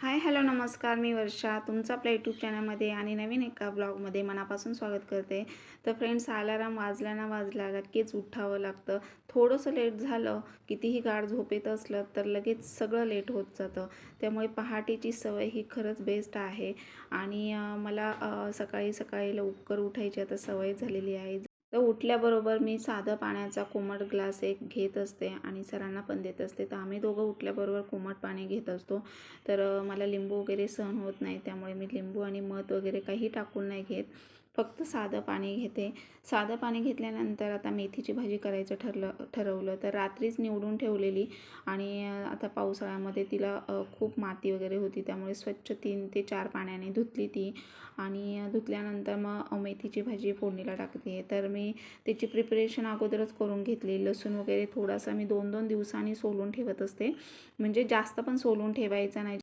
Hi hello नमस्कार. मी वर्षा. तुमचं आपल्या यूट्यूब चॅनलमध्ये आणि नवीन एका ब्लॉगमध्ये मनापासून स्वागत करते. तर फ्रेंड्स अलाराम वाजला ना वाजला नक्कीच उठावं लागतं. थोडंसं लेट झालं कितीही गाड झोपेत असलं तर लगेच सगळं लेट होत जातं. त्यामुळे पहाटेची सवय ही खरंच बेस्ट आहे. आणि मला सकाळी सकाळी लवकर उठायची आता सवय झालेली आहे. तर उठल्याबरोबर मी साधं पाण्याचा कोमट ग्लास एक घेत असते आणि सरांना पण देत असते. तर आम्ही दोघं उठल्याबरोबर कोमट पाणी घेत असतो. तर मला लिंबू वगैरे सहन होत नाही त्यामुळे मी लिंबू आणि मध वगैरे काही टाकून नाही घेत. फक्त साधं पाणी घेते. साधं पाणी घेतल्यानंतर आता मेथीची भाजी करायचं ठरलं ठरवलं. तर रात्रीच निवडून ठेवलेली आणि आता पावसाळ्यामध्ये तिला खूप माती वगैरे होती. त्यामुळे स्वच्छ तीन ते चार पाण्याने धुतली ती आणि धुतल्यानंतर मग मेथीची भाजी फोडणीला टाकते. तर मी त्याची प्रिपरेशन अगोदरच करून घेतली. लसूण वगैरे थोडासा मी दोन दोन दिवसांनी सोलून ठेवत असते. म्हणजे जास्त पण सोलून ठेवायचा नाही.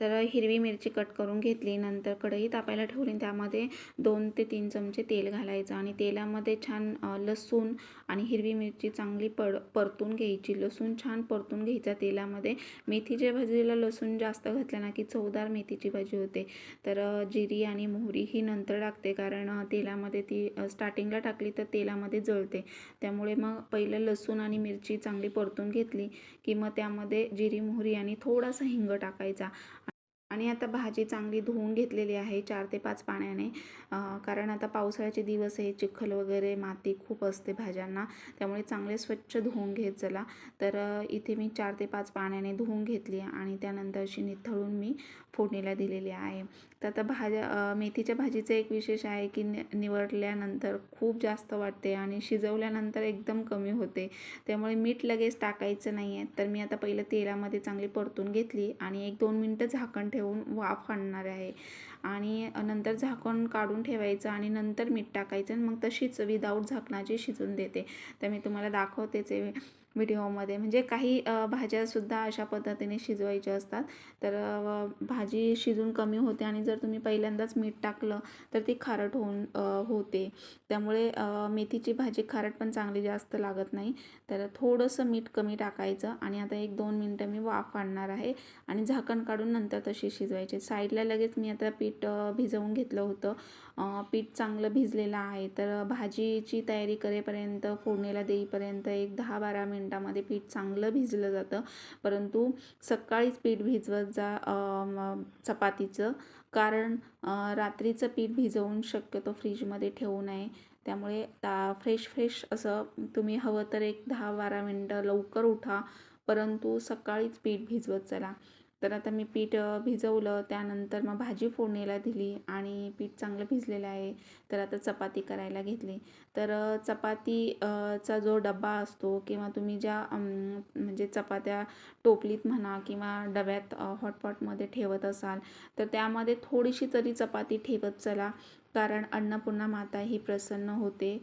तर हिरवी मिरची कट करून घेतली नंतर कढई तापायला ठेवली त्यामध्ये दोन ते तीन चमचे तेल घालायचं. आणि तेलामध्ये छान लसूण आणि हिरवी मिरची चांगली पड परतून घ्यायची. लसूण छान परतून घ्यायचा तेलामध्ये. मेथीच्या भाजीला लसूण जास्त घातलं ना की चवदार मेथीची भाजी होते. तर जिरी आणि मोहरी ही नंतर टाकते कारण तेलामध्ये ती स्टार्टिंगला टाकली तर तेलामध्ये जळते. त्यामुळे मग पहिलं लसूण आणि मिरची चांगली परतून घेतली की मग त्यामध्ये जिरी मोहरी आणि थोडासा हिंग टाकायचा. आणि आता भाजी चांगली धुवून घेतलेली आहे चार ते पाच पाण्याने. कारण आता पावसाळ्याचे दिवस आहे चिखल वगैरे माती खूप असते भाज्यांना त्यामुळे चांगले स्वच्छ धुवून घेत चला. तर इथे मी चार ते पाच पाण्याने धुवून घेतली आणि त्यानंतर अशी निथळून मी फोडणीला दिलेली आहे. तर आता भाज्या मेथीच्या भाजीचं एक विशेष आहे की नि निवडल्यानंतर खूप जास्त वाटते आणि शिजवल्यानंतर एकदम कमी होते. त्यामुळे मीठ लगेच टाकायचं नाही आहे तर मी आता पहिलं तेलामध्ये चांगली परतून घेतली आणि एक दोन मिनटं झाकण ठेवून वाफ आणणार आहे. आणि नंतर झाकण काढून ठेवायचं आणि नंतर मीठ टाकायचं आणि मग तशीच विदाऊट झाकणाची शिजून देते. तर मी तुम्हाला दाखवतेच आहे. व्हिडिओमध्ये. म्हणजे काही भाज्यासुद्धा अशा पद्धतीने शिजवायच्या असतात. तर भाजी शिजून कमी होते आणि जर तुम्ही पहिल्यांदाच मीठ टाकलं तर ती खारट होऊन होते. त्यामुळे मेथीची भाजी खारट पण चांगली जास्त लागत नाही. तर थोडंसं मीठ कमी टाकायचं आणि आता एक दोन मिनटं मी वाफ आणणार आहे आणि झाकण काढून नंतर तशी शिजवायची. साईडला लगेच मी आता पीठ भिजवून घेतलं होतं. पीठ चांगलं भिजलेलं आहे तर भाजीची तयारी करेपर्यंत फोडणीला देईपर्यंत एक दहा बारा मिनटामध्ये पीठ चांगलं भिजलं जातं. परंतु सकाळीच पीठ भिजवत जा चपातीचं. कारण रात्रीचं पीठ भिजवून शक्यतो फ्रीजमध्ये ठेवू नये. त्यामुळे ता फ्रेश फ्रेश असं तुम्ही हवं तर एक दहा बारा मिनटं लवकर उठा. परंतु सकाळीच पीठ भिजवत चला. तर आता मी पीठ भिजवलं. त्यानंतर मग भाजी फोडणीला दिली आणि पीठ चांगलं भिजलेलं आहे. तर आता चपाती करायला घेतली. तर चपाती चा जो डबा असतो किंवा तुम्ही ज्या म्हणजे चपात्या टोपलीत म्हणा किंवा डब्यात हॉटपॉटमध्ये ठेवत असाल तर त्यामध्ये थोडीशी तरी चपाती ठेवत चला. कारण अन्नपूर्णा माता ही प्रसन्न होते.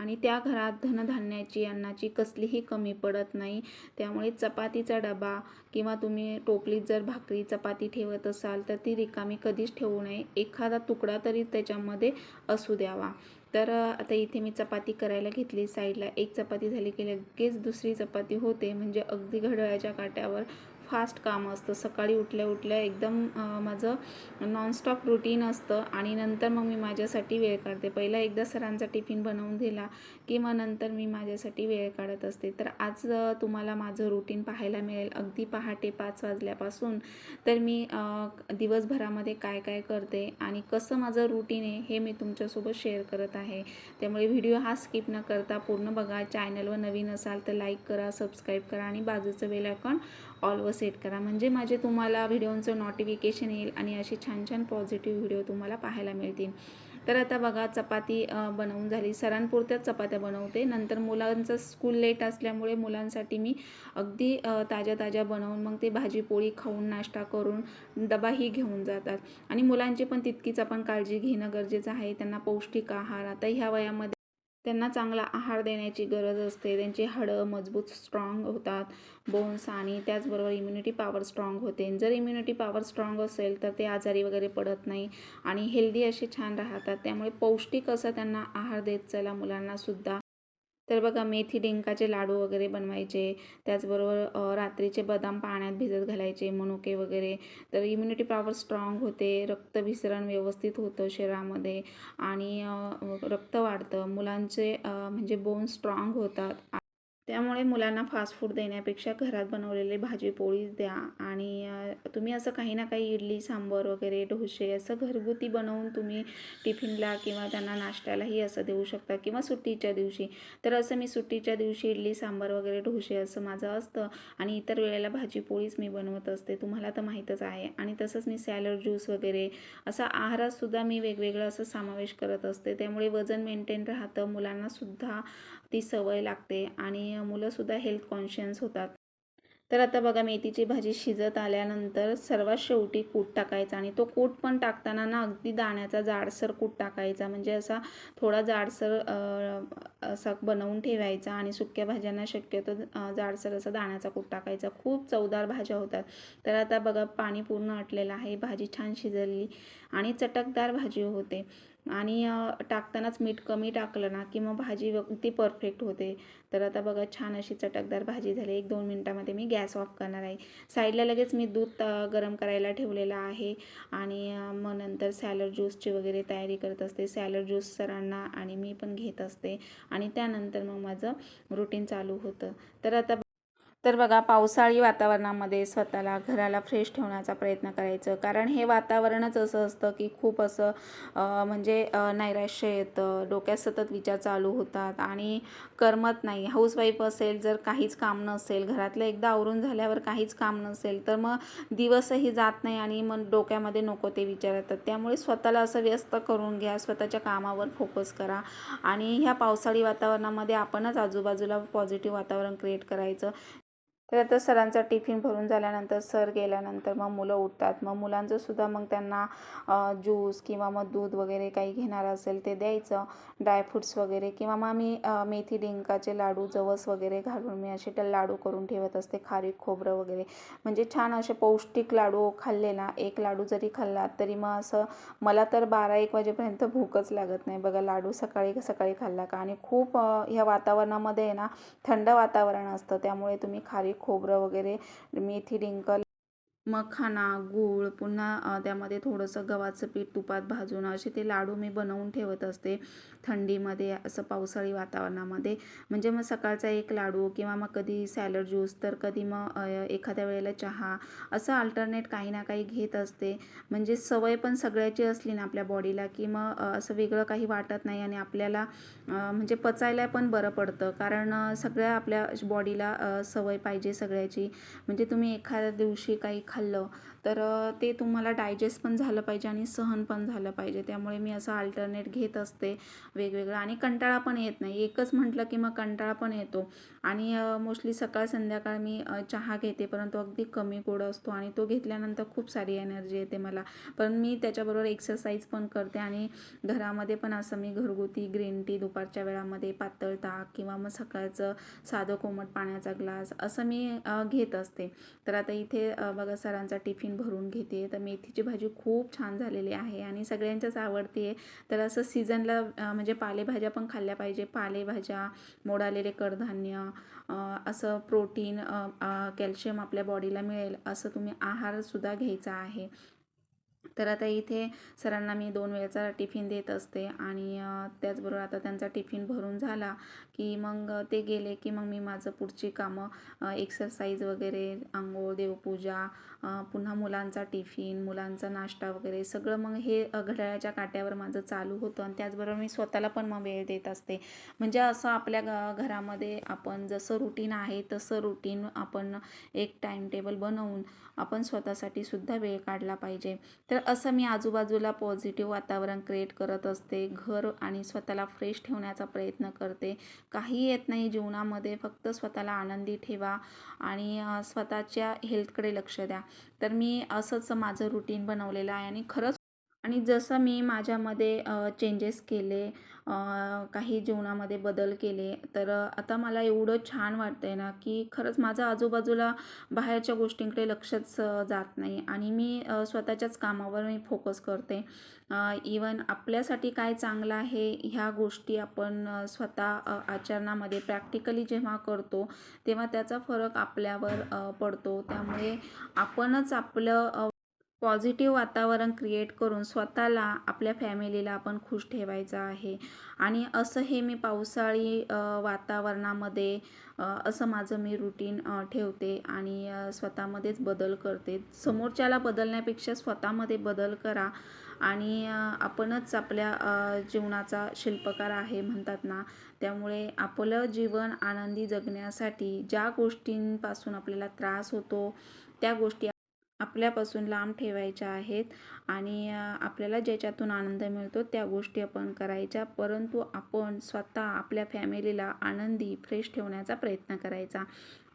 आणि त्या घरात धनधान्याची अन्नाची कसलीही कमी पडत नाही. त्यामुळे चपातीचा डबा किंवा तुम्ही टोपलीत जर भाकरी चपाती ठेवत असाल तर ती रिकामी कधीच ठेवू नये. एखादा तुकडा तरी त्याच्यामध्ये असू द्यावा. तर आता इथे मी चपाती करायला घेतली साईडला. एक चपाती झाली की लगेच दुसरी चपाती होते. म्हणजे अगदी घड्याळाच्या काट्यावर फास्ट काम असतं. सकाळी उठल्या उठल्या एकदम माझं नॉनस्टॉप रुटीन असतं आणि नंतर मग मी माझ्यासाठी वेळ काढते. पहिला एकदा सरांचा टिफिन बनवून दिला की मग नंतर मी माझ्यासाठी वेळ काढत असते. तर आज तुम्हाला माझं रुटीन पाहायला मिळेल. अगदी पहाटे पाच वाजल्यापासून तर मी दिवसभरामध्ये काय काय करते आणि कसं माझं रुटीन आहे हे मी तुमच्यासोबत शेअर करत आहे. त्यामुळे व्हिडिओ हा स्किप न करता पूर्ण बघा. चॅनलवर नवीन असाल तर लाईक करा सबस्क्राईब करा आणि बाजूचं बेल आयकॉन ऑलवर सेट करा. म्हणजे माझे तुम्हाला व्हिडिओंचं नोटिफिकेशन येईल आणि असे छान छान पॉझिटिव्ह व्हिडिओ तुम्हाला पाहायला मिळतील. तर आता बघा चपाती बनवून झाली. सरांपुरत्याच चपात्या बनवते. नंतर मुलांचं स्कूल लेट असल्यामुळे मुलांसाठी मी अगदी ताज्या ताज्या बनवून मग ते भाजी पोळी खाऊन नाश्ता करून डबाही घेऊन जातात. आणि मुलांची पण तितकीच आपण काळजी घेणं गरजेचं आहे. त्यांना पौष्टिक आहार. आता ह्या वयामध्ये त्यांना चांगला आहार देण्याची गरज असते. त्यांची हाडं मजबूत स्ट्रॉंग होतात. बोन्स आणि त्याचबरोबर इम्युनिटी पॉवर स्ट्रॉंग होते. जर इम्युनिटी पॉवर स्ट्रॉंग असेल तर ते आजारी वगैरे पडत नाही आणि हेल्दी असे छान राहतात. त्यामुळे पौष्टिक असं त्यांना आहार देत चला मुलांनासुद्धा तर बघा मेथी डिंकाचे लाडू वगैरे बनवायचे. त्याचबरोबर रात्रीचे बदाम पाण्यात भिजत घालायचे मनुके वगैरे. तर इम्युनिटी पॉवर स्ट्रॉंग होते रक्तभिसरण व्यवस्थित होतं शरीरामध्ये आणि रक्त वाढतं. मुलांचे म्हणजे बोन स्ट्रॉंग होतात. त्यामुळे मुलांना फास्ट फूड देण्यापेक्षा घरात बनवलेले भाजी पोळीच द्या आणि तुम्ही असं काही ना काही इडली सांबर वगैरे डोसे असं घरगुती बनवून तुम्ही टिफिनला किंवा त्यांना नाश्त्यालाही असं देऊ शकता किंवा सुट्टीच्या दिवशी. तर असं मी सुट्टीच्या दिवशी इडली सांबार वगैरे डोसे असं माझं असतं आणि इतर वेळेला भाजी पोळीच मी बनवत असते. तुम्हाला तर माहीतच आहे. आणि तसंच मी सॅलड ज्यूस वगैरे असा आहारातसुद्धा मी वेगवेगळं असं समावेश करत असते. त्यामुळे वजन मेंटेन राहतं. मुलांनासुद्धा ती सवय लागते आणि मुलंसुद्धा हेल्थ कॉन्शियस होतात. तर आता बघा मेथीची भाजी शिजत आल्यानंतर सर्वात शेवटी कूट टाकायचा आणि तो कूट पण टाकताना ना अगदी दाण्याचा जाडसर कूट टाकायचा. म्हणजे असा थोडा जाडसर असा बनवून ठेवायचा आणि सुक्या भाज्यांना शक्यतो जाडसर असा दाण्याचा कूट टाकायचा. खूप चवदार भाज्या होतात. तर आता बघा पाणी पूर्ण आटलेलं आहे. भाजी छान शिजली आणि चटकदार भाजी होते. आणि टाकतानाच मीठ कमी टाकलं ना की मग भाजी अगदी परफेक्ट होते. तर आता बघा छान अशी चटकदार भाजी झाली. एक दोन मिनटामध्ये मी गॅस ऑफ करणार आहे. साईडला लगेच मी दूध गरम करायला ठेवलेलं आहे. आणि मग नंतर सॅलड ज्यूसची वगैरे तयारी करत असते. सॅलड ज्यूस सरांना आणि मी पण घेत असते. आणि त्यानंतर मग माझं रुटीन चालू होतं. तर आता तर बघा पावसाळी वातावरणामध्ये स्वतःला घराला फ्रेश ठेवण्याचा प्रयत्न करायचं. कारण हे वातावरणच असं असतं की खूप असं म्हणजे नैराश्य येतं. डोक्यात सतत विचार चालू होतात आणि करमत नाही. हाऊसवाईफ असेल जर काहीच काम नसेल घरातलं एकदा आवरून झाल्यावर काहीच काम नसेल तर मग दिवसही जात नाही आणि मग डोक्यामध्ये नको ते विचार येतात. त्यामुळे स्वतःला असं व्यस्त करून घ्या स्वतःच्या कामावर फोकस करा आणि ह्या पावसाळी वातावरणामध्ये आपणच आजूबाजूला पॉझिटिव्ह वातावरण क्रिएट करायचं. तर आता सरांचा टिफिन भरून झाल्यानंतर सर गेल्यानंतर मग मुलं उठतात. मग मुलांचं सुद्धा मग त्यांना ज्यूस किंवा मग दूध वगैरे काही घेणार असेल ते द्यायचं. ड्रायफ्रुट्स वगैरे किंवा मग मी मेथी डिंकाचे लाडू जवस वगैरे घालून मी असे त्या लाडू करून ठेवत असते खारीक खोबरं वगैरे. म्हणजे छान असे पौष्टिक लाडू खाल्ले ना एक लाडू जरी खाल्ला तरी मग असं मला तर बारा एक वाजेपर्यंत भूकच लागत नाही. बघा लाडू सकाळी सकाळी खाल्ला का? आणि खूप ह्या वातावरणामध्ये आहे ना थंड वातावरण असतं. त्यामुळे तुम्ही खारीक खोबरं वगैरे मेथी डिंक मखाना गूळ पुन्हा त्यामध्ये थोडंसं गव्हाचं पीठ तुपात भाजून असे ते लाडू मी बनवून ठेवत असते थंडीमध्ये असं पावसाळी वातावरणामध्ये. म्हणजे मग सकाळचा एक लाडू किंवा मग कधी सॅलड ज्यूस तर कधी मग एखाद्या वेळेला चहा असं अल्टरनेट काही ना काही घेत असते. म्हणजे सवय पण सगळ्याची असली ना आपल्या बॉडीला की मग असं वेगळं काही वाटत नाही आणि आपल्याला म्हणजे पचायला पण बरं पडतं. कारण सगळ्या आपल्या बॉडीला सवय पाहिजे सगळ्याची. म्हणजे तुम्ही एखाद्या दिवशी काही खाल्लं. तर ते तुम्हाला डायजेस्ट पण झालं पाहिजे आणि सहन पण झालं पाहिजे. त्यामुळे मी असं अल्टरनेट घेत असते वेगवेगळं. आणि कंटाळा पण येत नाही. एकच म्हटलं की मग कंटाळा पण येतो. आणि मोस्टली सकाळ संध्याकाळ मी चहा घेते परंतु अगदी कमी गोड असतो आणि तो घेतल्यानंतर खूप सारी एनर्जी येते मला. पण मी त्याच्याबरोबर एक्सरसाइज पण करते आणि घरामध्ये पण असं मी घरगुती ग्रीन टी दुपारच्या वेळामध्ये पातळ ताक किंवा मग सकाळचं साधं कोमट पाण्याचा ग्लास असं मी घेत असते. तर आता इथे बघा सरांचा टिफिन भरून घेते. तर मेथीची भाजी खूप छान झालेली आहे आणि सगळ्यांच्याच आवडते आहे. तर असं सीझनला म्हणजे पालेभाज्या पण खाल्ल्या पाहिजे. पालेभाज्या मोडालेले कडधान्य असं प्रोटीन कॅल्शियम आपल्या बॉडीला मिळेल असं तुम्ही आहारसुद्धा घ्यायचा आहे. तर आता इथे सरांना मी दोन वेळेचा टिफिन देत असते आणि त्याचबरोबर आता त्यांचा टिफिन भरून झाला की मग ते गेले की मग मी माझं पुढची कामं एक्सरसाइज वगैरे आंघोळ देवपूजा पुन्हा मुलांचा टिफिन मुलांचा नाश्ता वगैरे सगळं मग हे घड्याळ्याच्या घड्याळाच्या काट्यावर माझं चालू होतं आणि त्याचबरोबर मी स्वतःला पण मग वेळ देत असते. म्हणजे असं आपल्या ग घरामध्ये आपण जसं रुटीन आहे तसं रुटीन आपण एक टाईम टेबल बनवून आपण स्वतःसाठी सुद्धा वेळ काढला पाहिजे. तर असं मी आजूबाजूला पॉझिटिव्ह वातावरण क्रिएट करत असते. घर आणि स्वतःला फ्रेश ठेवण्याचा प्रयत्न करते. काही येत नाही जीवनामध्ये फक्त स्वतःला आनंदी ठेवा आणि स्वतःच्या हेल्थकडे लक्ष द्या. तर मी असंच माझं रुटीन बनवलेलं आहे आणि खरंच आणि जसं मी माझ्यामध्ये चेंजेस केले काही जीवनामध्ये बदल केले तर आता मला एवढं छान वाटतंय ना की खरंच माझं आजूबाजूला बाहेरच्या गोष्टींकडे लक्षच जात नाही आणि मी स्वतःच्याच कामावर मी फोकस करते. इवन आपल्यासाठी काय चांगलं आहे ह्या गोष्टी आपण स्वतः आचरणामध्ये प्रॅक्टिकली जेव्हा करतो तेव्हा त्याचा फरक आपल्यावर पडतो. त्यामुळे आपणच आपलं पॉझिटिव्ह वातावरण क्रिएट करून स्वतःला आपल्या फॅमिलीला आपण खुश ठेवायचं आहे. आणि असं हे मी पावसाळी वातावरणामध्ये असं माझं मी रुटीन ठेवते आणि स्वतःमध्येच बदल करते. समोरच्याला बदलण्यापेक्षा स्वतःमध्ये बदल करा आणि आपणच आपल्या जीवनाचा शिल्पकार आहे म्हणतात ना. त्यामुळे आपलं जीवन आनंदी जगण्यासाठी ज्या गोष्टींपासून आपल्याला त्रास होतो त्या गोष्टी आपल्यापासून लांब ठेवायच्या आहेत आणि आपल्याला ज्याच्यातून आनंद मिळतो त्या गोष्टी आपण करायच्या. परंतु आपण स्वतः आपल्या फॅमिलीला आनंदी फ्रेश ठेवण्याचा प्रयत्न करायचा.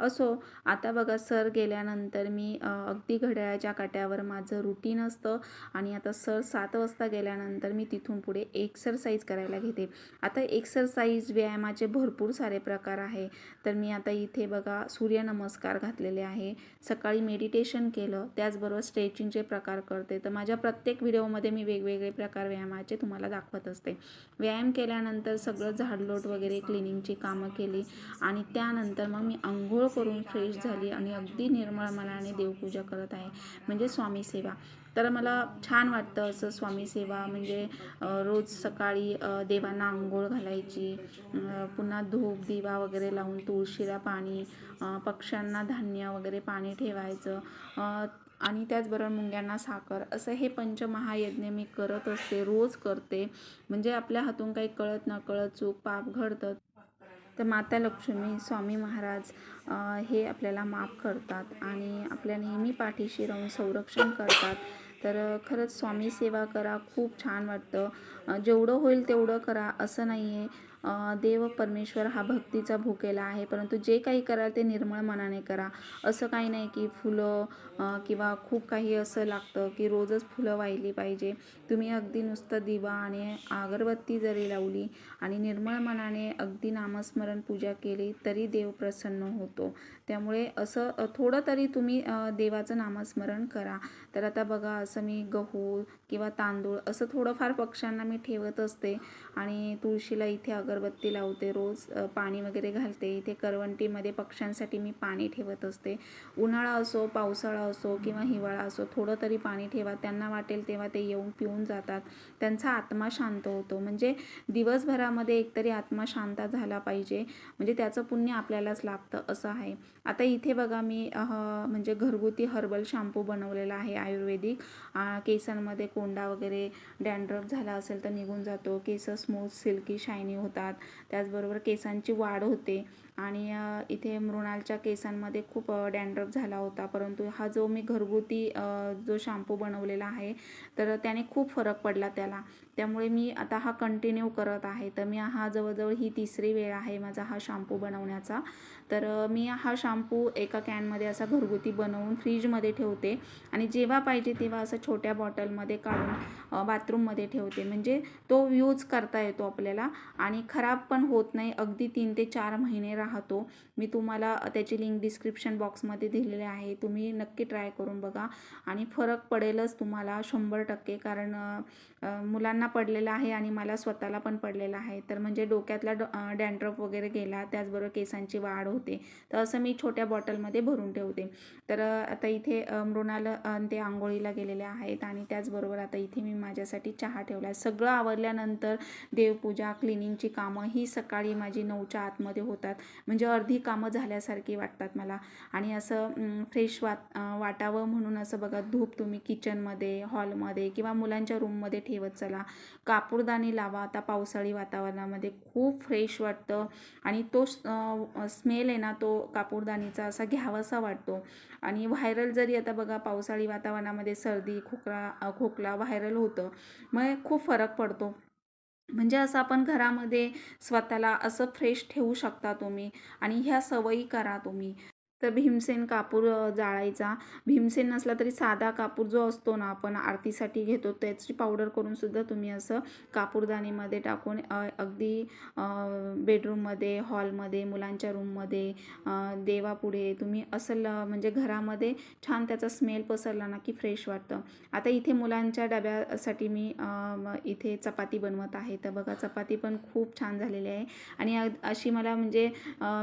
असो आता बघा सर गेल्यानंतर मी अगदी घड्याळाच्या काट्यावर माझं रुटीन असतं आणि आता सर सात वाजता गेल्यानंतर मी तिथून पुढे एक्सरसाइज करायला घेते. आता एक्सरसाइज व्यायामाचे भरपूर सारे प्रकार आहे. तर मी आता इथे बघा सूर्यनमस्कार घातलेले आहे. सकाळी मेडिटेशन केलं त्याचबरोबर स्ट्रेचिंगचे प्रकार करते. तर माझ्या प्रत्येक व्हिडिओमध्ये मी वेगवेगळे प्रकार व्यायामाचे तुम्हाला दाखवत असते. व्यायाम केल्यानंतर सगळं झाडलोट वगैरे क्लिनिंगची कामं केली आणि त्यानंतर मग मी आंघोळ करून फ्रेश झाली आणि अगदी निर्मळ मनाने देवपूजा करत आहे. म्हणजे स्वामी सेवा. तर मला छान वाटतं असं स्वामी सेवा म्हणजे रोज सकाळी देवांना आंघोळ घालायची पुन्हा धूप दिवा वगैरे लावून तुळशीला पाणी पक्ष्यांना धान्य वगैरे पाणी ठेवायचं आणि त्याचबरोबर मुंग्यांना साखर असं हे पंचमहायज्ञ मी करत असते रोज करते. म्हणजे आपल्या हातून काही कळत न कळत चूक पाप घडतं तर माता लक्ष्मी स्वामी महाराज हे आपल्याला माफ करतात आणि आपल्या नेहमी पाठीशी राहून संरक्षण करतात. तर खरंच स्वामी सेवा करा खूप छान वाटतं. जेवढं होईल तेवढं करा असं नाही आहे देव परमेश्वर हा भक्तीचा भुकेला आहे. परंतु जे काही कराल ते निर्मळ मनाने करा. असं काही नाही की फुलं किंवा खूप काही असं लागतं की रोजच फुलं वाहिली पाहिजे. तुम्ही अगदी नुसतं दिवा आणि अगरबत्ती जरी लावली आणि निर्मळ मनाने अगदी नामस्मरण पूजा केली तरी देव प्रसन्न होतो. त्यामुळे असं थोडं तरी तुम्ही देवाचं नामस्मरण करा. तर आता बघा असं मी गहू किंवा तांदूळ असं थोडंफार पक्ष्यांना मी ठेवत असते. आणि तुळशीला इथे अगरबत्ती लावते रोज पाणी वगैरे घालते. इथे करवंटीमध्ये पक्ष्यांसाठी मी पाणी ठेवत असते. उन्हाळा असो पावसाळा असो किंवा हिवाळा असो थोडं तरी पाणी ठेवा. त्यांना वाटेल तेव्हा ते येऊन पिऊन जातात. त्यांचा आत्मा शांत होतो. म्हणजे दिवसभरामध्ये एकतरी आत्मा शांत झाला पाहिजे. म्हणजे त्याचं पुण्य आपल्यालाच लाभतं असं आहे. आता इथे बघा मी म्हणजे घरगुती हर्बल शॅम्पू बनवलेला आहे आयुर्वेदिक. केसांमध्ये कोंडा वगैरे डॅन्ड्रफ झाला असेल तर निघून जातो. केस स्मूथ सिल्की शायनी होतात. त्याचबरोबर केसांची वाढ होते. आणि इथे मृणालच्या केसांमध्ये खूप डॅन्ड्रफ झाला होता. परंतु हा जो मी घरगुती जो शॅम्पू बनवलेला आहे तर त्याने खूप फरक पडला त्याला. त्यामुळे मी आता हा कंटिन्यू करत आहे. तर मी हा जवळजवळ ही तिसरी वेळ आहे माझा हा शॅम्पू बनवण्याचा. तर मी हा शॅम्पू एका कॅनमध्ये असा घरगुती बनवून फ्रीजमध्ये ठेवते. आणि जेव्हा पाहिजे तेव्हा असं छोट्या बॉटलमध्ये काढून बाथरूममध्ये ठेवते. म्हणजे तो यूज करता येतो आपल्याला. आणि खराब पण होत नाही. अगदी तीन ते चार महिने राहतो. मी तुम्हाला त्याची लिंक डिस्क्रिप्शन बॉक्समध्ये दिलेली आहे. तुम्ही नक्की ट्राय करून बघा. आणि फरक पडेलच तुम्हाला शंभर टक्के कारण मुलांना पडलेला आहे आणि मला स्वतःला पण पडलेला आहे. तर म्हणजे डोक्यातला डॅन्ड्रफ वगैरे गेला त्याचबरोबर केसांची वाढ होते. तर असं मी छोट्या बॉटलमध्ये भरून ठेवते. तर आता इथे मृणाल ते आंघोळीला गेलेले आहेत आणि त्याचबरोबर आता इथे मी माझ्यासाठी चहा ठेवला आहे. सगळं आवरल्यानंतर देवपूजा क्लिनिंगची कामं ही सकाळी माझी नऊच्या आतमध्ये होतात. म्हणजे अर्धी कामं झाल्यासारखी वाटतात मला. आणि असं फ्रेश वाट वाटावं म्हणून असं बघा धूप तुम्ही किचनमध्ये हॉलमध्ये किंवा मुलांच्या रूममध्ये ठेवत चला. कापूरदानी लावा आता पावसाळी वातावरणामध्ये खूप फ्रेश वाटतं. आणि तो स्मेल आहे ना तो कापूरदानीचा असा घ्यावासा वाटतो. आणि व्हायरल जरी आता बघा पावसाळी वातावरणामध्ये सर्दी खोकला खोकला व्हायरल होतं मग खूप फरक पडतो. म्हणजे असं आपण घरामध्ये स्वतःला असं फ्रेश ठेवू शकता तुम्ही आणि ह्या सवयी करा तुम्ही. तर भीमसेन कापूर जाळायचा. भीमसेन नसला तरी साधा कापूर जो असतो ना आपण आरतीसाठी घेतो त्याची पावडर करून सुद्धा तुम्ही असं कापूरदाणीमध्ये टाकून अगदी बेडरूममध्ये हॉलमध्ये मुलांच्या रूममध्ये देवापुढे तुम्ही असं ल म्हणजे घरामध्ये छान त्याचा स्मेल पसरला ना की फ्रेश वाटतं. आता इथे मुलांच्या डब्यासाठी मी इथे चपाती बनवत आहे. तर बघा चपाती पण खूप छान झालेली आहे. आणि अशी मला म्हणजे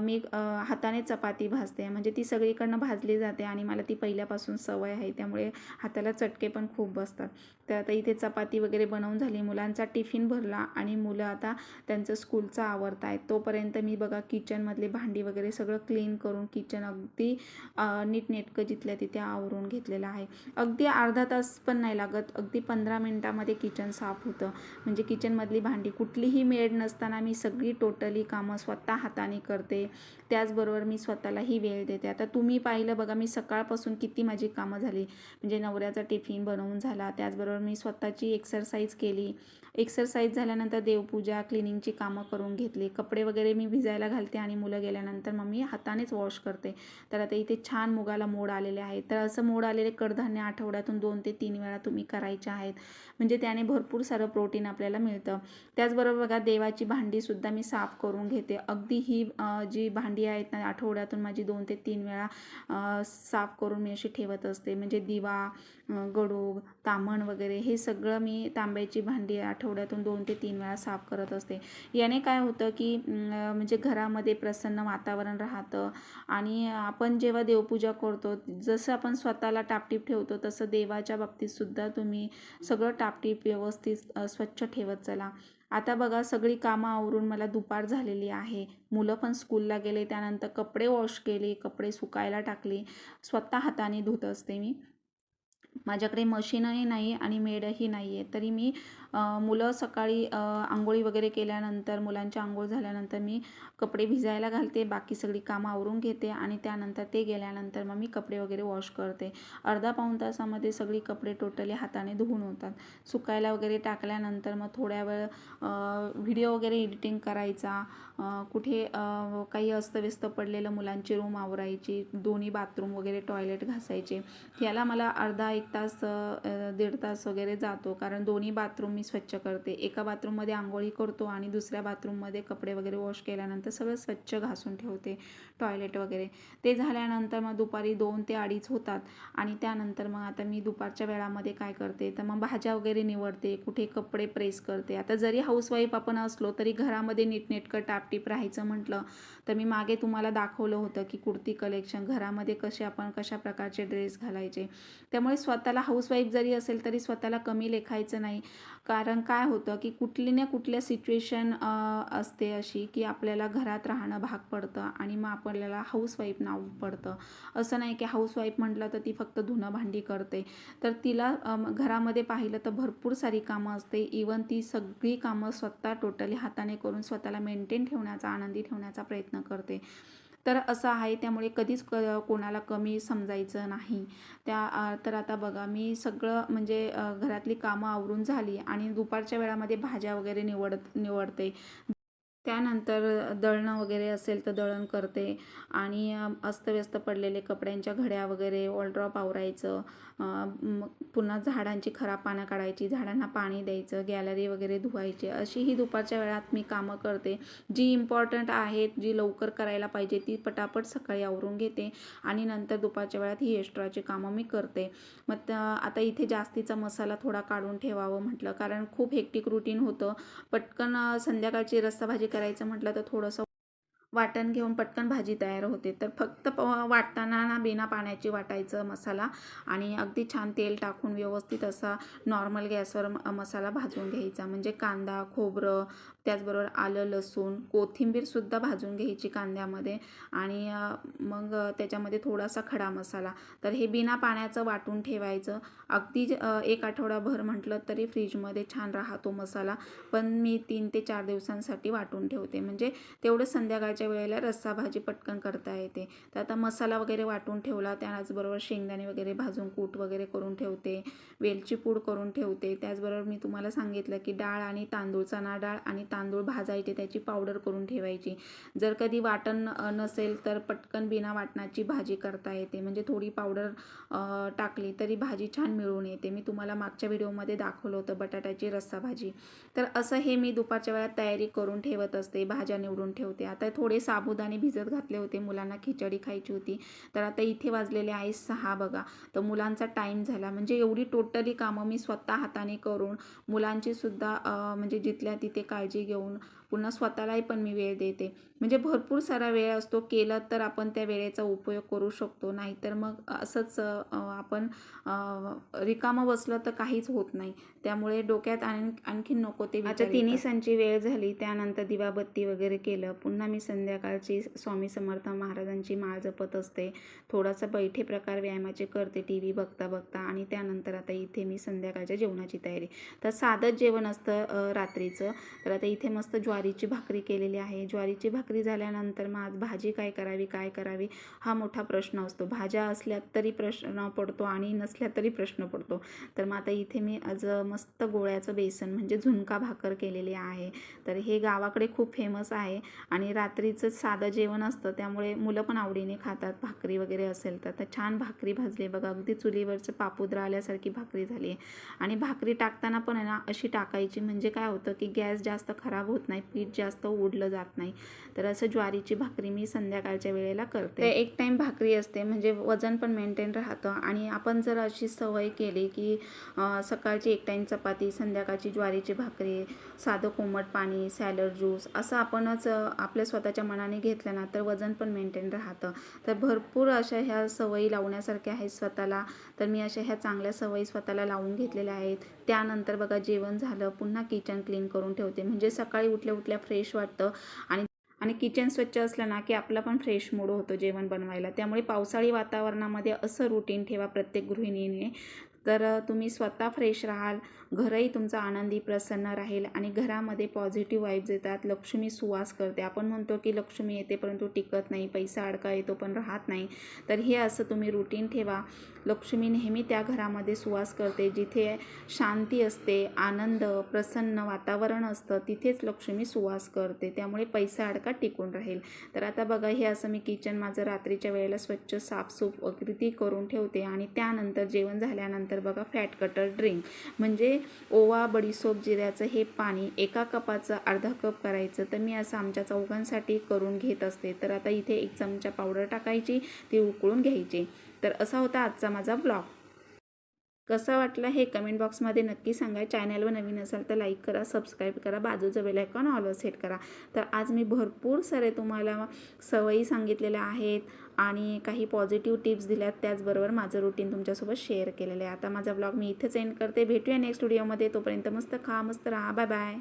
मी हाताने चपाती भाजते. म्हणजे म्हणजे ती सगळीकडनं भाजली जाते आणि मला ती पहिल्यापासून सवय आहे त्यामुळे हाताला चटके पण खूप बसतात. तर आता इथे चपाती वगैरे बनवून झाली मुलांचा टिफिन भरला आणि मुलं आता त्यांचं स्कूलचा आवरत आहे तोपर्यंत मी बघा किचनमधली भांडी वगैरे सगळं क्लीन करून किचन अगदी नीटनेटकं जिथल्या तिथे आवरून घेतलेलं आहे. अगदी अर्धा तास पण नाही लागत अगदी पंधरा मिनटामध्ये किचन साफ होतं. म्हणजे किचनमधली भांडी कुठलीही मेड नसताना मी सगळी टोटली कामं स्वतः हाताने करते. त्याचबरोबर मी स्वतःलाही वेळ देते. आता तुम्ही पाहिलं बघा मी सकाळपासून किती माझी कामं झाली. म्हणजे नवऱ्याचा टिफिन बनवून झाला. त्याचबरोबर मी स्वतःची एक्सरसाइज केली. एक्सरसाइज झाल्यानंतर देवपूजा क्लिनिंगची कामं करून घेतली. कपडे वगैरे मी भिजायला घालते आणि मुलं गेल्यानंतर मग मी हातानेच वॉश करते. तर आता इथे छान मुगाला मोड आलेले आहेत. तर असं मोड आलेले कडधान्य आठवड्यातून दोन ते तीन वेळा तुम्ही करायचे आहेत. म्हणजे त्याने भरपूर सारं प्रोटीन आपल्याला मिळतं. त्याचबरोबर बघा देवाची भांडीसुद्धा मी साफ करून घेते. अगदी ही जी भांडी भांडी आहेत ना आठवड्यातून माझी दोन ते तीन वेळा साफ करून मी अशी ठेवत असते. म्हणजे दिवा गडूग गडू तामण वगैरे हे सगळं मी तांब्याची भांडी आठवड्यातून दोन ते तीन वेळा साफ करत असते. याने काय होतं की म्हणजे घरामध्ये प्रसन्न वातावरण राहतं आणि आपण जेव्हा देवपूजा करतो जसं आपण स्वतःला टापटीप ठेवतो तसं देवाच्या बाबतीतसुद्धा तुम्ही सगळं टापटीप व्यवस्थित स्वच्छ ठेवत चला. आता बघा सगळी कामं आवरून मला दुपार झालेली आहे. मुलं पण स्कूलला गेले त्यानंतर कपडे वॉश केले कपडे सुकायला टाकले. स्वतः हाताने धुत असते मी. माझ्याकडे मशीनही नाही आणि मेडही नाही आहे तरी मी मुलं सकाळी आंघोळी वगैरे केल्यानंतर मुलांची आंघोळ झाल्यानंतर मी कपडे भिजायला घालते बाकी सगळी कामं आवरून घेते आणि त्यानंतर ते गेल्यानंतर मग मी कपडे वगैरे वॉश करते. अर्धा पाऊण तासामध्ये सगळी कपडे टोटली हाताने धुवून होतात. सुकायला वगैरे टाकल्यानंतर मग थोड्या वेळ व्हिडिओ वगैरे एडिटिंग करायचा कुठे काही अस्तव्यस्त पडलेलं मुलांचे रूम आवरायची दोन्ही बाथरूम वगैरे टॉयलेट घासायचे. याला मला अर्धा एक तास दीड तास वगैरे जातो. कारण दोन्ही बाथरूम मी स्वच्छ करते. एका बाथरूममध्ये आंघोळी करतो आणि दुसऱ्या बाथरूममध्ये कपडे वगैरे वॉश केल्यानंतर सगळं स्वच्छ घासून ठेवते टॉयलेट वगैरे. ते झाल्यानंतर मग दुपारी दोन ते अडीच होतात. आणि त्यानंतर मग आता मी दुपारच्या वेळामध्ये काय करते? तर मग भाज्या वगैरे निवडते. कुठे कपडे प्रेस करते. आता जरी हाऊसवाईफ आपण असलो तरी घरामध्ये नीटनेटकं टापटीप राहायचं म्हटलं तर मी मागे तुम्हाला दाखवलं होतं की कुर्ती कलेक्शन घरामध्ये कसे आपण कशा प्रकारचे ड्रेस घालायचे. त्यामुळे स्वतःला हाऊसवाईफ जरी असेल तरी स्वतःला कमी लेखायचं नाही. कारण काय होतं की कुठली ना कुठल्या सिच्युएशन असते अशी की आपल्याला घरात राहणं भाग पडतं आणि मग आपल्याला हाऊसवाईफ नाव पडतं. असं नाही की हाऊसवाईफ म्हटलं तर ती फक्त धुणं भांडी करते. तर तिला घरामध्ये पाहिलं तर भरपूर सारी कामं असते. इवन ती सगळी कामं स्वतः टोटली हाताने करून स्वतःला मेंटेन ठेवण्याचा आनंदी ठेवण्याचा प्रयत्न करते. तर असं आहे त्यामुळे कधीच क कोणाला कमी समजायचं नाही. त्या तर आता बघा मी सगळं म्हणजे घरातली कामं आवरून झाली आणि दुपारच्या वेळामध्ये भाज्या वगैरे निवड निवडते. त्यानंतर दळणं वगैरे असेल तर दळण करते. आणि अस्तव्यस्त पडलेले कपड्यांच्या घड्या वगैरे ऑलड्रॉप आवरायचं मग पुन्हा झाडांची खराब पानं काढायची झाडांना पाणी द्यायचं गॅलरी वगैरे धुवायची अशी ही दुपारच्या वेळात मी कामं करते. जी इम्पॉर्टंट आहेत जी लवकर करायला पाहिजे ती पटापट सकाळी आवरून घेते आणि नंतर दुपारच्या वेळात ही एक्स्ट्राची कामं मी करते. मग आता इथे जास्तीचा मसाला थोडा काढून ठेवावं म्हटलं कारण खूप हेक्टिक रुटीन होतं. पटकन संध्याकाळची रस्साभाजी करायचं म्हटलं तर थोडंसं वाटण घेऊन पटकन भाजी तयार होते. तर फक्त प वाटताना ना बिना पाण्याची वाटायचं मसाला आणि अगदी छान तेल टाकून व्यवस्थित असा नॉर्मल गॅसवर म- मसाला भाजून घ्यायचा. म्हणजे कांदा खोबरं त्याचबरोबर आलं लसूण कोथिंबीरसुद्धा भाजून घ्यायची कांद्यामध्ये आणि मग त्याच्यामध्ये थोडासा खडा मसाला. तर हे बिना पाण्याचं वाटून ठेवायचं. अगदी एक आठवडाभर म्हटलं तरी फ्रीजमध्ये छान राहतो मसाला. पण मी तीन ते चार दिवसांसाठी वाटून ठेवते. म्हणजे तेवढं संध्याकाळच्या वेळेला रस्सा भाजी पटकन करता येते. तर आता मसाला वगैरे वाटून ठेवला त्याचबरोबर शेंगदाणे वगैरे भाजून कूट वगैरे करून ठेवते वेलची पूड करून ठेवते. त्याचबरोबर मी तुम्हाला सांगितलं की डाळ आणि तांदूळ चणा डाळ आणि तांदूळ भाजायचे त्याची पावडर करून ठेवायची. जर कधी वाटण नसेल तर पटकन बिना वाटणाची भाजी करता येते. म्हणजे थोडी पावडर टाकली तरी भाजी छान मिळून येते. मी तुम्हाला मागच्या व्हिडिओमध्ये दाखवलं होतं बटाट्याची रस्सा भाजी. तर असं हे मी दुपारच्या वेळात तयारी करून ठेवत असते भाज्या निवडून ठेवते. आता थोडं थोडे साबुदाणे भिजत घातले होते. मुलांना खिचडी खायची होती. तर आता इथे वाजलेले आहे सहा बघा. तर मुलांचा टाईम झाला. म्हणजे एवढी टोटली कामं मी स्वतः हाताने करून मुलांची सुद्धा म्हणजे जिथल्या तिथे काळजी घेऊन पुन्हा स्वतःलाही पण मी वेळ देते. म्हणजे भरपूर सारा वेळ असतो केलं तर आपण त्या वेळेचा उपयोग करू शकतो. नाहीतर मग असंच आपण रिकामं बसलं तर काहीच होत नाही. त्यामुळे डोक्यात आण आणखीन नको ते आता तिन्ही सणची वेळ झाली त्यानंतर दिवाबत्ती वगैरे केलं. पुन्हा मी संध्याकाळची स्वामी समर्थ महाराजांची माळ जपत असते. थोडासा बैठे प्रकार व्यायामाचे करते टी व्ही बघता बघता. आणि त्यानंतर आता इथे मी संध्याकाळच्या जेवणाची तयारी. तर साधंच जेवण असतं रात्रीचं. तर आता इथे मस्त ज्वारीची भाकरी केलेली आहे. ज्वारीची भाकरी झाल्यानंतर मग आज भाजी काय करावी काय करावी हा मोठा प्रश्न असतो. भाज्या असल्या तरी प्रश्न पडतो आणि नसल्या तरी प्रश्न पडतो. तर मग आता इथे मी आज मस्त गोळ्याचं बेसन म्हणजे झुणका भाकर केलेली आहे. तर हे गावाकडे खूप फेमस आहे आणि रात्रीचं साधं जेवण असतं त्यामुळे मुलं पण आवडीने खातात. भाकरी वगैरे असेल तर. तर छान भाकरी भाजली. बघा अगदी चुलीवरचं पापुद्रा आल्यासारखी भाकरी झाली. आहे आणि भाकरी टाकताना पण आहे ना अशी टाकायची म्हणजे काय होतं की गॅस जास्त खराब होत नाही. पीठ जास्त ओढलं जात नाही. तर असं ज्वारीची भाकरी मी संध्याकाळच्या वेळेला करते. एक टाईम भाकरी असते म्हणजे वजन पण मेंटेन राहतं. आणि आपण जर अशी सवय केली की सकाळची एक टाईम चपाती संध्याकाळची ज्वारीची भाकरी साधं कोमट पाणी सॅलड ज्यूस असं आपणच आपल्या स्वतःच्या मनाने घेतलं ना तर वजन पण मेंटेन राहतं. तर भरपूर अशा ह्या सवयी लावण्यासारख्या आहेत स्वतःला. तर मी अशा ह्या चांगल्या सवयी स्वतःला लावून घेतलेल्या आहेत. त्यानंतर बघा जेवण झालं पुन्हा किचन क्लीन करून ठेवते. म्हणजे सकाळी उठल्या उठल्या फ्रेश वाटतं. आणि आणि किचन स्वच्छ असलं ना की आपला पण फ्रेश मूड होतो जेवण बनवायला. त्यामुळे पावसाळी वातावरणामध्ये असं रुटीन ठेवा प्रत्येक गृहिणीने. तर तुम्ही स्वतः फ्रेश राहाल. घरही तुमचं आनंदी प्रसन्न राहील आणि घरामध्ये पॉझिटिव्ह वाईब्स येतात. लक्ष्मी सुवास करते. आपण म्हणतो की लक्ष्मी येते परंतु टिकत नाही पैसा अडका येतो पण राहत नाही. तर हे असं तुम्ही रुटीन ठेवा. लक्ष्मी नेहमी त्या घरामध्ये सुवास करते. जिथे शांती असते आनंद प्रसन्न वातावरण असतं तिथेच लक्ष्मी सुवास करते. त्यामुळे पैसा अडका टिकून राहील. तर आता बघा हे असं मी किचन माझं रात्रीच्या वेळेला स्वच्छ साफसूफ अगदी करून ठेवते. आणि त्यानंतर जेवण झाल्यानंतर बघा फॅट कटर ड्रिंक म्हणजे ओवा बडीसोप जिऱ्याचं हे पाणी एका कपाचं अर्धा कप करायचं. तर मी असं आमच्या चौघांसाठी करून घेत असते. तर आता इथे एक चमचा पावडर टाकायची ती उकळून घ्यायची. तर असा होता आजचा माझा ब्लॉग. कसा वाटला हे कमेंट बॉक्समध्ये नक्की सांगा. चॅनलवर नवीन असाल तर लाईक करा सबस्क्राईब करा बाजूचं बेलायकॉन ऑलवर सेट करा. तर आज मी भरपूर सारे तुम्हाला सवयी सांगितलेल्या आहेत. आणि काही पॉझिटिव्ह टिप्स दिल्यात त्याचबरोबर माझं रुटीन तुमच्यासोबत शेअर केलेलं आहे. आता माझा ब्लॉग मी इथेच एंड करते. भेटूया नेक्स्ट व्हिडिओमध्ये तोपर्यंत मस्त खा मस्त राहा. Bye bye